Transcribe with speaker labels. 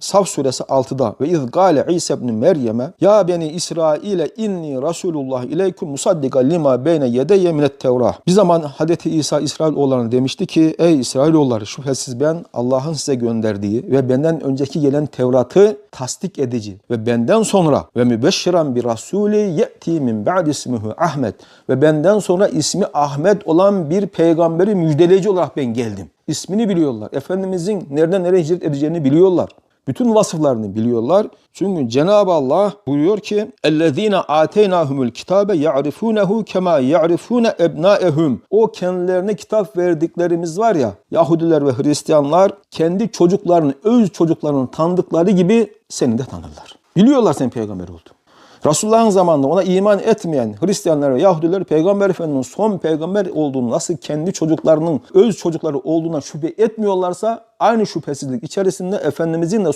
Speaker 1: Saf suresi 6'da ve iz gale İsa ibn Meryem'e ya beni İsrail'e inni Resulullah ileykum musaddikan lima beyne yedeyye minet tevrah. Bir zaman Hazreti İsa İsrailoğullarına demişti ki ey İsrailoğulları şüphesiz ben Allah'ın size gönderdiği ve benden önceki gelen Tevrat'ı tasdik edici ve benden sonra ve mübeşşiran bir rasuli ye'ti min ba'd ismihi Ahmet ve benden sonra ismi Ahmet olan bir peygamberi müjdeleyici olarak ben geldim. İsmini biliyorlar. Efendimizin nereden nereye hicret edeceğini biliyorlar. Bütün vasıflarını biliyorlar. Çünkü Cenab-ı Allah buyuruyor ki اَلَّذ۪ينَ آتَيْنَاهُمُ الْكِتَابَ يَعْرِفُونَهُ كَمَا يَعْرِفُونَ اَبْنَاءَهُمْ O kendilerine kitap verdiklerimiz var ya Yahudiler ve Hristiyanlar kendi çocuklarını, öz çocuklarını tanıdıkları gibi seni de tanırlar. Biliyorlar sen peygamber olduğunu. Resulullah'ın zamanında ona iman etmeyen Hristiyanlar ve Yahudiler Peygamber Efendimiz'in son peygamber olduğunu nasıl kendi çocuklarının öz çocukları olduğuna şüphe etmiyorlarsa aynı şüphesizlik içerisinde Efendimizin de